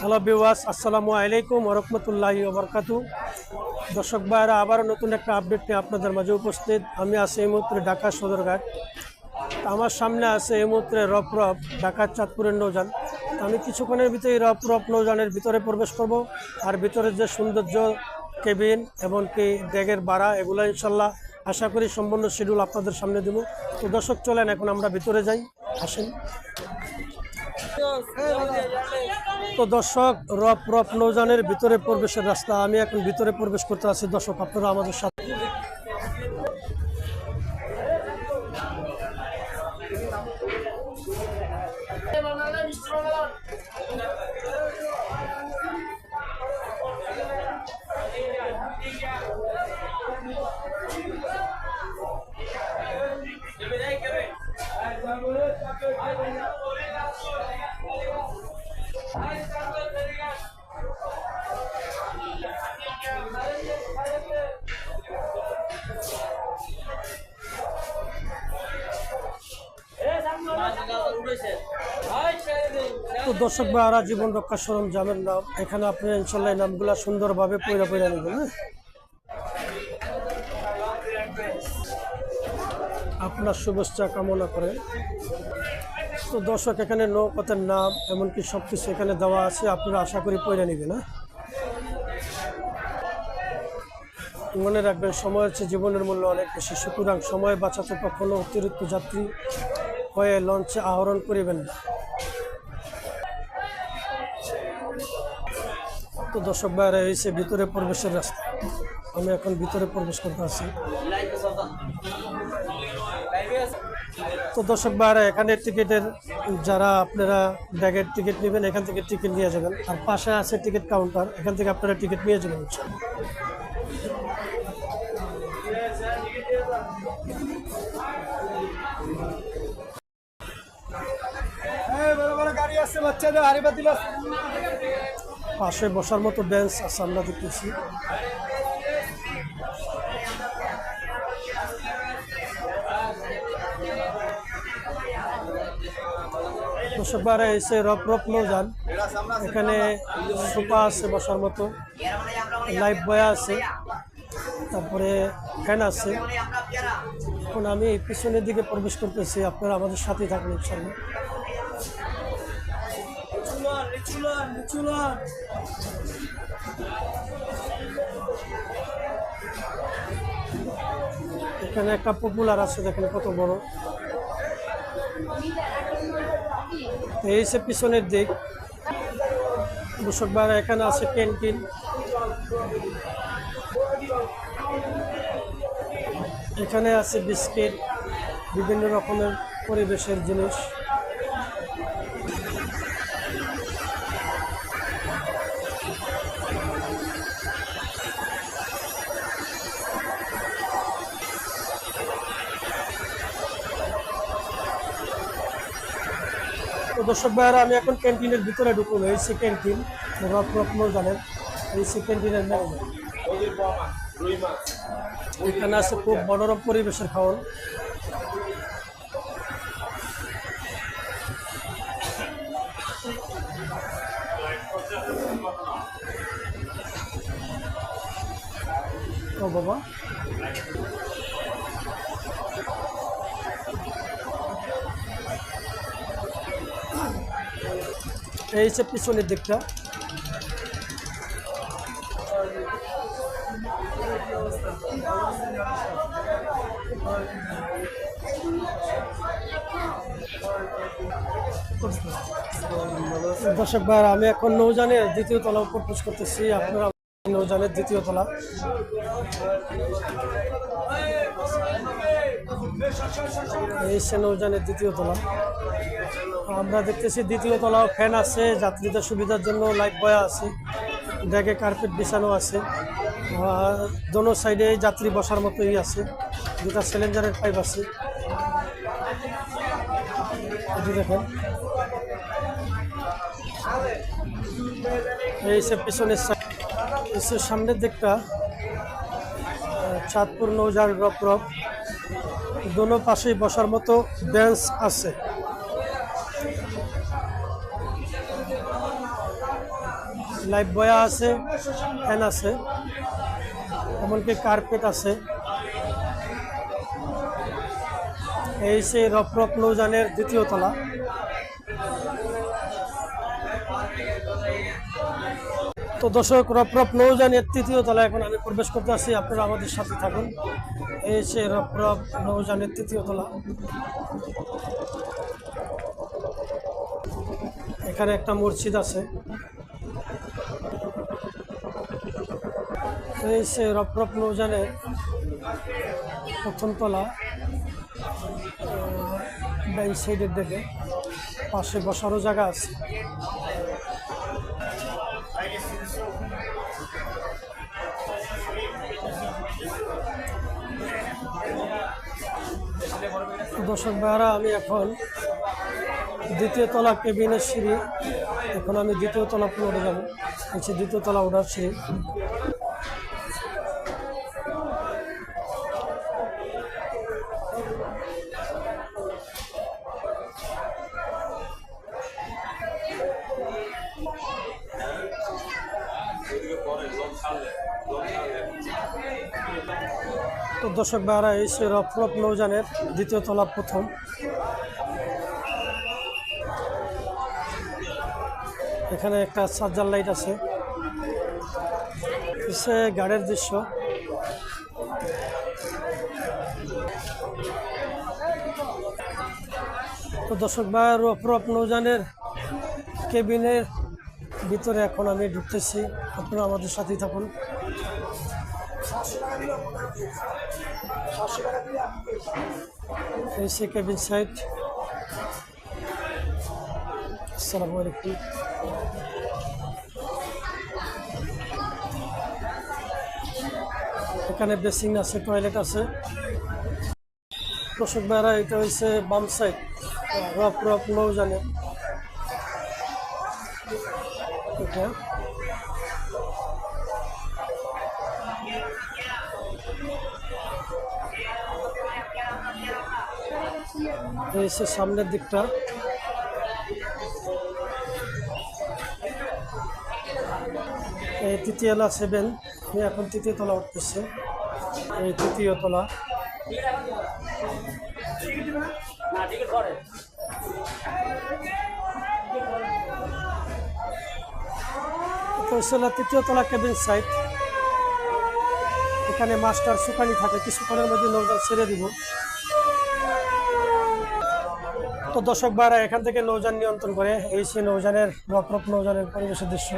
Hello বিওয়াস আসসালামু আলাইকুম ওরহমতুল্লাহি ওবরকাতু দর্শক ভাইরা আবারও নতুন একটা আপডেট নিয়ে আপনাদের মাঝে উপস্থিত। আমি আছি এই মুহূর্তে ঢাকা সদরঘাট। আমার সামনে আছে এই মুহূর্তে রপ রপ ঢাকার চাঁদপুরের নৌযান। তো আমি কিছুক্ষণের ভিতরে রপ রপ নৌযানের ভিতরে প্রবেশ করব। আর ভিতরে যে সৌন্দর্য, কেবিন এমনকি ড্যাগের বাড়া এগুলো ইনশাল্লাহ আশা করি সম্পূর্ণ শিডিউল আপনাদের সামনে দেবো। তো দর্শক, চলেন, এখন আমরা ভিতরে যাই। আসেন। তো দর্শক রপ রপ নৌজানের ভিতরে প্রবেশের রাস্তা। আমি এখন ভিতরে প্রবেশ করতে আছি। দর্শক, আপনারা আমাদের সাথে দর্শক ভাইরা জীবন রক্ষা সরঞ্জামের নাম। এখানে আপনি ইনশাল্লাহ নামগুলো সুন্দরভাবে পয়রা পয়রা নেবেন হ্যাঁ? আপনার শুভেচ্ছা কামনা করে তো দর্শক, এখানে নৌপথের নাম, এমনকি সব কিছু এখানে দেওয়া আছে, আপনারা আশা করি পয়রা নেবেন হ্যাঁ? মনে রাখবেন, সময় হচ্ছে জীবনের মূল্য অনেক বেশি। সুতরাং সময় বাঁচাতে কখনো অতিরিক্ত যাত্রী হয়ে লঞ্চে আহরণ করিবেন না। তো দর্শক বাইরে এসে ভিতরে প্রবেশের রাস্তা। আমি এখন ভিতরে প্রবেশ করতে আছি তো দর্শক বাইরে এখানে টিকিটের, যারা আপনারা ব্যাগের টিকিট নেবেন, এখান থেকে টিকিট নিয়ে যাবেন। আর পাশে আছে টিকিট কাউন্টার, এখান থেকে আপনারা টিকিট নিয়ে যাবেন। আছে, বাচ্চাদের হারি বাতিল আছে পাশে বসার মতো বেঞ্চ আছে, আমরা দেখতেছি। দর্শকবারে এসে রপ রপ যান এখানে সোফা আছে বসার মতো, লাইফ বয় আছে, তারপরে ফ্যান আছে। এখন আমি পিছনের দিকে প্রবেশ করতেছি, আপনারা আমাদের সাথেই থাকবেন ইনশাল্লাহ এখানে একটা পপুলার আছে, দেখেন কত বড়। এই সে পিছনের দিক। ভাইরা, এখানে আছে ক্যান্টিন। এখানে আছে বিস্কিট, বিভিন্ন রকমের পরিবেশের জিনিস। দর্শক ভাইয়ারা, আমি এখন ক্যান্টিনের ভিতরে ঢুকুন এই সে ক্যান্টিন। রত্ন জানেন এই সে ক্যান্টিনের এখানে আছে খুব মনোরম পরিবেশের খাওয়ান ও বাবা। এই হচ্ছে পিছনের দিকটা। দর্শক ভাই আমি এখন নৌজানের দ্বিতীয় তলা উপর পোষ করতেছি। আপনারা নৌজানের দ্বিতীয় তলা। এই সে নৌজানের দ্বিতীয় তলা। আমরা দেখতেছি দ্বিতীয় তলাও ফ্যান আছে যাত্রীদের সুবিধার জন্য লাইট বয়া আছে ব্যাগে কার্পেট বিছানো আছে। দোনো সাইডে যাত্রী বসার মতোই আছে দুটা সিলিন্ডারের পাইপ আছে। দেখেন। এই সে পিছনের side, এই সে সামনের দিকটা চাঁদপুর নৌজার রপ রপ দোনো পাশেই বসার মতো বেঞ্চ আছে। লাইফ বয়া আছে, ফ্যান আছে, এমনকি কার্পেট আছে। এই সেই রপ্রপ নৌজানের দ্বিতীয় তলা। তো দর্শক রপ্রপ নৌজানের তৃতীয় তলা এখন আমি প্রবেশ করতে আসি আপনারা আমাদের সাথে থাকুন। এই সেই রপ্রপ নৌজানের তৃতীয় তলা। এখানে একটা মসজিদ আছে। এই সে রপ্রপ নৌজানের প্রথম তলা ব্যাক সাইডের দিকে পাশে বসারও জায়গা আছে। দর্শক ভাইয়ারা, আমি এখন দ্বিতীয় তলা কেবিনের সিঁড়ি এখন আমি দ্বিতীয় তলা ফ্লোরে যাব হচ্ছে দ্বিতীয় তলা ওঠার সিঁড়ি তো দর্শক ভাইয়ারা এই সে রফরফ নৌজানের দ্বিতীয় তলা প্রথম। এখানে একটা চার্জার লাইট আছে। সে গাড়ির দৃশ্য। তো দর্শক ভাই রফরফ নৌজানের কেবিনের ভিতরে এখন আমি ঢুকতেছি। আপনারা আমাদের সাথেই থাকুন। এই সে কেবিন সাইট। আসসালামু আলাইকুম। এখানে বেসিং আছে, টয়লেট আছে। দর্শক ভাইরা, এটা হচ্ছে বাম সাইড রপ রপ নৌজানে। এটা। এই সামনের দিকটা। এই তৃতীয় তলা সেভেন এখন তৃতীয় তলা উঠতেছে। এই তৃতীয় তলা। তৃতীয় তলা কেবিন সাইট এখানে মাস্টার সুকানি থাকে কিছুক্ষণের মধ্যে নৌকা ছেড়ে দিব। তো দর্শক ভাইরা, এখান থেকে নৌযান নিয়ন্ত্রণ করে। এই সেই নৌযানের রপ্রপ নৌযানের পরিবেশের দৃশ্য।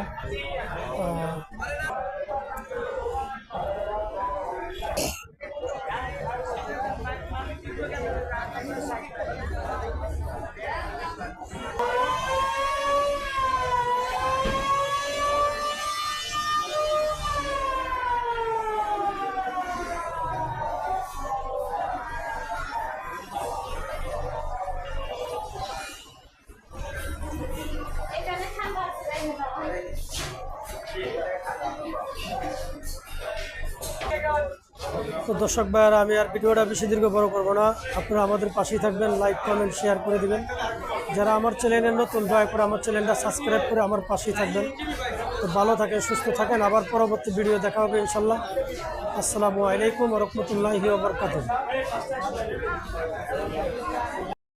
তো দর্শক ভাইয়ার, আমি আর ভিডিওটা বেশি দীর্ঘ বড় করব না। আপনারা আমাদের পাশেই থাকবেন লাইক কমেন্ট শেয়ার করে দিবেন। যারা আমার চ্যানেলের নতুন, দয়া করে আমার চ্যানেলটা সাবস্ক্রাইব করে আমার পাশেই থাকবেন। তো ভালো থাকেন সুস্থ থাকেন। আবার পরবর্তী ভিডিও দেখা হবে ইনশাল্লাহ। আসসালামু আলাইকুম রহমতুল্লাহি